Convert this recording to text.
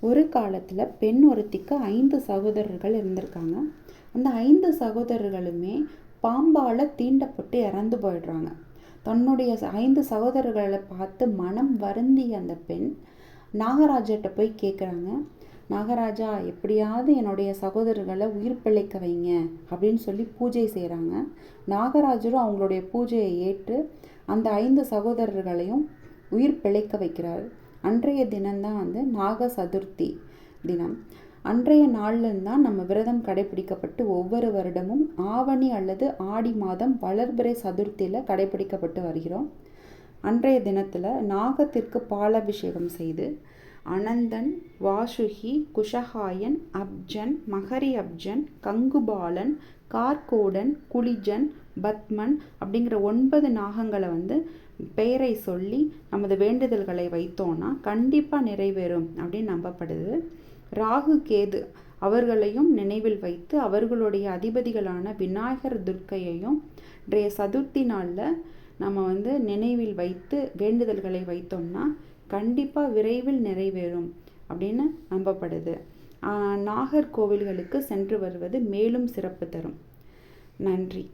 ஒரு காலத்தில் பெண் ஒருத்திக்கு ஐந்து சகோதரர்கள் இருந்திருக்காங்க. அந்த ஐந்து சகோதரர்களுமே பாம்பால் தீண்டப்பட்டு இறந்து போயிடுறாங்க. தன்னுடைய ஐந்து சகோதரர்களை பார்த்து மனம் வருந்திய அந்த பெண் நாகராஜர்கிட்ட போய் கேட்குறாங்க நாகராஜா எப்படியாவது என்னுடைய சகோதரர்களை உயிர் பிழைக்க வைங்க அப்படின்னு சொல்லி பூஜை செய்கிறாங்க நாகராஜரும் அவங்களுடைய பூஜையை ஏற்று அந்த ஐந்து சகோதரர்களையும் உயிர் பிழைக்க வைக்கிறார். அன்றைய தினம்தான் வந்து நாக சதுர்த்தி தினம். அன்றைய நாள்லேருந்து தான் நம்ம விரதம் கடைபிடிக்கப்பட்டு ஒவ்வொரு வருடமும் ஆவணி அல்லது ஆடி மாதம் வளர்பிறை சதுர்த்தியில் கடைபிடிக்கப்பட்டு வருகிறோம். அன்றைய தினத்தில் நாகத்திற்கு பாலாபிஷேகம் செய்து அனந்தன் வாசுகி குஷகாயன் அப்ஜன் மகரி அப்ஜன் கங்குபாலன் கார்கோடன் குளிஜன் பத்மன் அப்படிங்கிற ஒன்பது நாகங்களை வந்து பெயரை சொல்லி நமது வேண்டுதல்களை வைத்தோன்னா கண்டிப்பாக நிறைவேறும் அப்படின்னு நம்பப்படுது. ராகு கேது அவர்களையும் நினைவில் வைத்து அவர்களுடைய அதிபதிகளான விநாயகர் துர்க்கையையும் இன்றைய சதுர்த்தி நாளில் நம்ம வந்து நினைவில் வைத்து வேண்டுதல்களை வைத்தோம்னா கண்டிப்பாக விரைவில் நிறைவேறும் அப்படின்னு நம்பப்படுது. நாகர்கோவில்களுக்கு சென்று வருவது மேலும் சிறப்பு தரும். நன்றி.